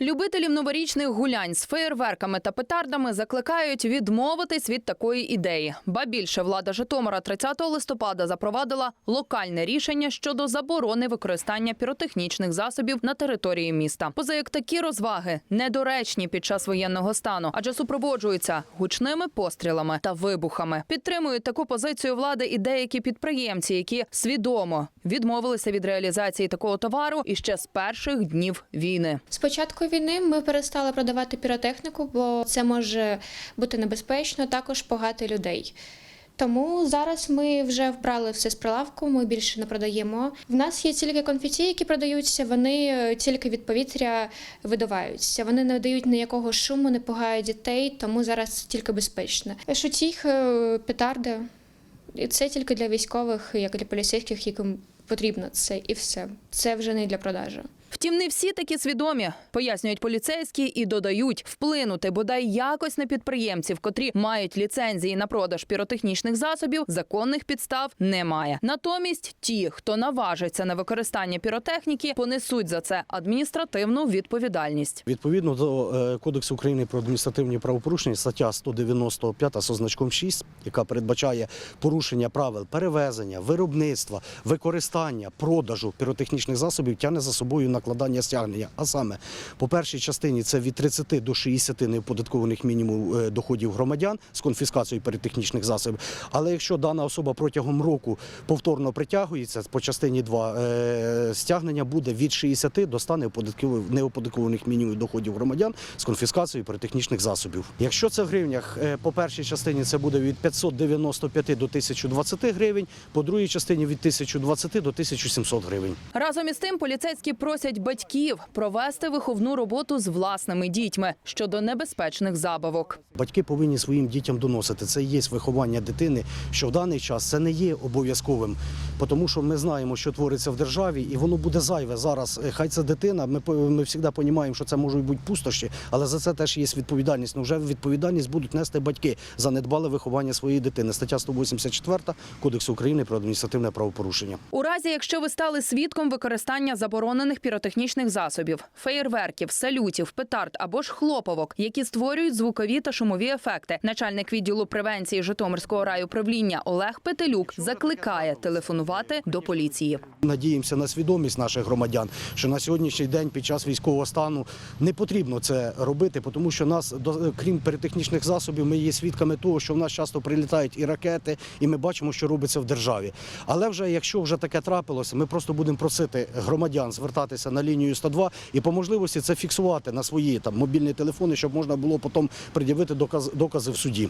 Любителів новорічних гулянь з феєрверками та петардами закликають відмовитись від такої ідеї. Ба більше влада Житомира 30 листопада запровадила локальне рішення щодо заборони використання піротехнічних засобів на території міста. Поза як такі розваги недоречні під час воєнного стану, адже супроводжуються гучними пострілами та вибухами. Підтримують таку позицію влади і деякі підприємці, які свідомо відмовилися від реалізації такого товару іще з перших днів війни. З початку війни ми перестали продавати піротехніку, бо це може бути небезпечно, також пугати людей. Тому зараз ми вже вбрали все з прилавку, ми більше не продаємо. В нас є тільки конфеті, які продаються, вони е, тільки від повітря видуваються. Вони не дають ніякого шуму, не пугають дітей, тому зараз тільки безпечно. Шутіх, е, петарди. І це тільки для військових, як для поліцейських, яким потрібно це, і все. Це вже не для продажу. Втім, не всі такі свідомі, пояснюють поліцейські і додають вплинути бодай якось на підприємців, котрі мають ліцензії на продаж піротехнічних засобів, законних підстав немає. Натомість ті, хто наважиться на використання піротехніки, понесуть за це адміністративну відповідальність. Відповідно до е, Кодексу України про адміністративні правопорушення, стаття 195 з означком 6, яка передбачає порушення правил перевезення, виробництва, використання, продажу піротехнічних засобів, тягне за собою накладання стягнення. А саме по першій частині це від 30 до 60 неоподаткованих мінімум е, доходів громадян з конфіскацією піротехнічних засобів. Але якщо дана особа протягом року повторно притягується по частині 2, е, стягнення буде від 60 до 100 неоподаткованих мінімумів доходів громадян з конфіскацією піротехнічних засобів. Якщо це в гривнях, е, по першій частині це буде від 595 до 1020 гривень, по другій частині від 1020 до 1700 гривень. Разом із тим поліцейські просять батьків провести виховну роботу з власними дітьми щодо небезпечних забавок. Батьки повинні своїм дітям доносити. Це є виховання дитини, що в даний час це не є обов'язковим, тому що ми знаємо, що твориться в державі, і воно буде зайве зараз. Е, Хай це дитина. Ми ми завжди розуміємо, що це можуть бути пустощі, але за це теж є відповідальність. Ну вже відповідальність будуть нести батьки за недбале виховання своєї дитини. Стаття 184 Кодексу України про адміністративне правопорушення. У разі, якщо ви стали свідком використання заборонених піротехнічних засобів, феєрверків, салютів, петард або ж хлоповок, які створюють звукові та шумові ефекти, начальник відділу превенції Житомирського райуправління Олег Петелюк закликає телефонувати до поліції. Надіємося на свідомість наших громадян, що на сьогоднішній день під час військового стану не потрібно це робити, тому що нас, крім піротехнічних засобів, ми є свідками того, що в нас часто прилітають і ракети, і ми бачимо, що робиться в державі. Але вже якщо вже таке трапилося, ми просто будемо просити громадян звертатися на лінію 102 і по можливості це фіксувати на свої там мобільні телефони, щоб можна було потім пред'явити доказ, докази в суді.